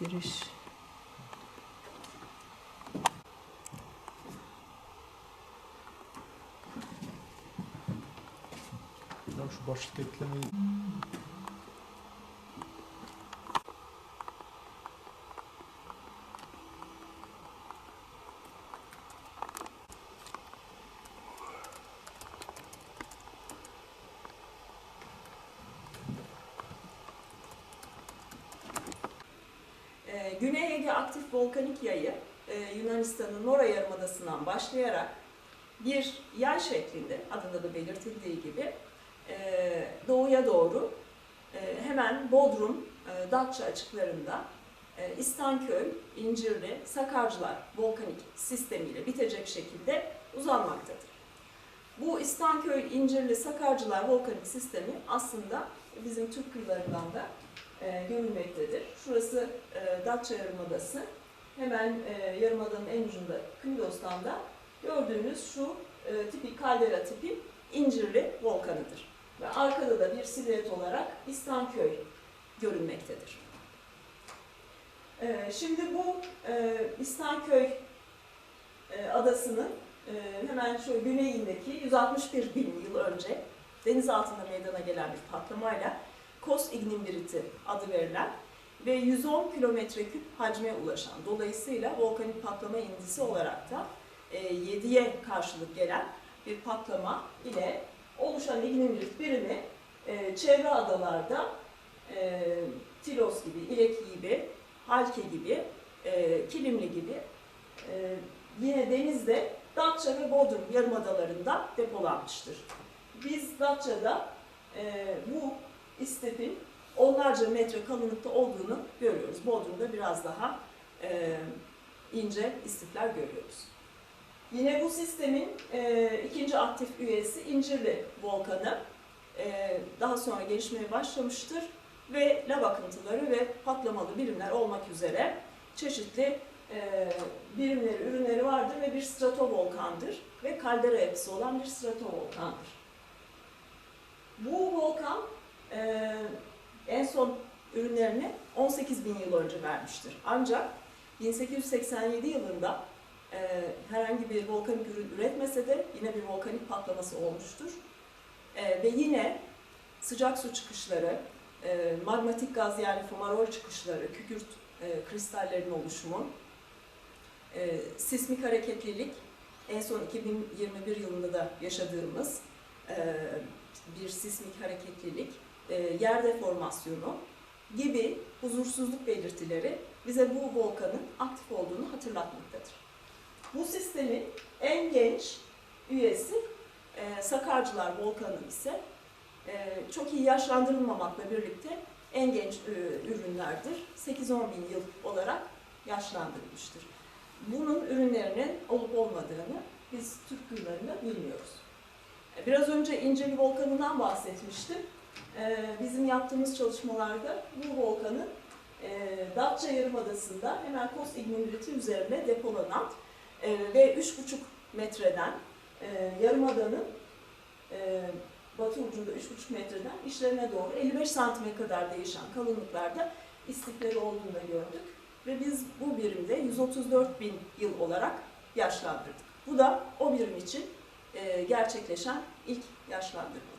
giriş. Şu başlıkta eklemeyi Güney Ege aktif volkanik yayı e, Yunanistan'ın Mora Yarımadası'ndan başlayarak bir yay şeklinde adında da belirtildiği gibi e, doğuya doğru e, hemen Bodrum, e, Datça açıklarında İstanköy, İncirli, Sakarcılar volkanik sistemiyle bitecek şekilde uzanmaktadır. Bu İstanköy, İncirli, Sakarcılar volkanik sistemi aslında bizim Türk kıyılarından da e, görülmektedir. Şurası e, Datça Yarımadası. Hemen e, Yarımada'nın en ucunda Kıbrıs'tan da gördüğünüz şu e, tipik kaldera tipi İncirli volkanıdır. Ve arkada da bir silüet olarak İstanköy görünmektedir. E, şimdi bu e, İstanköy e, adasının e, hemen şu güneyindeki 161 bin yıl önce deniz altında meydana gelen bir patlamayla Kos Ignimbriti adı verilen ve 110 kilometre küp hacme ulaşan dolayısıyla volkanik patlama indisi olarak da e, 7'ye karşılık gelen bir patlama ile oluşan ignimbrit birimi e, çevre adalarda e, Tilos gibi, İleki gibi, Halke gibi, e, Kilimli gibi e, yine denizde Datça ve Bodrum yarımadalarında depolanmıştır. Biz Datça'da e, bu istepin onlarca metre kalınlıkta olduğunu görüyoruz. Bodrum'da biraz daha e, ince istifler görüyoruz. Yine bu sistemin e, ikinci aktif üyesi İncirli Volkanı e, daha sonra gelişmeye başlamıştır ve lav akıntıları ve patlamalı birimler olmak üzere çeşitli e, birimleri, ürünleri vardır ve bir stratovolkandır ve kaldera yapısı olan bir stratovolkandır. Bu volkan son ürünlerini 18 bin yıl önce vermiştir. Ancak 1887 yılında e, herhangi bir volkanik ürün üretmese de yine bir volkanik patlaması olmuştur. E, ve yine sıcak su çıkışları, e, magmatik gaz yani fumarol çıkışları, kükürt e, kristallerin oluşumu, e, sismik hareketlilik, en son 2021 yılında da yaşadığımız e, bir sismik hareketlilik, yer deformasyonu gibi huzursuzluk belirtileri bize bu volkanın aktif olduğunu hatırlatmaktadır. Bu sistemin en genç üyesi e, Sakarcılar Volkanı ise e, çok iyi yaşlandırılmamakla birlikte en genç e, ürünlerdir. 8-10 bin yıl olarak yaşlandırılmıştır. Bunun ürünlerinin olup olmadığını biz Türk kıyılarında bilmiyoruz. E, Biraz önce İnceli Volkanı'ndan bahsetmiştim. Ee, bizim yaptığımız çalışmalarda bu volkanın e, Datça Yarımadası'nda hemen Kos İgnimbriti üzerine depolanan e, ve 3,5 metreden e, Yarımada'nın batı ucunda 3,5 metreden işlerine doğru 55 santime kadar değişen kalınlıklarda istifleri olduğunu da gördük. Ve biz bu birimde 134 bin yıl olarak yaşlandırdık. Bu da o birim için gerçekleşen ilk yaşlandırma.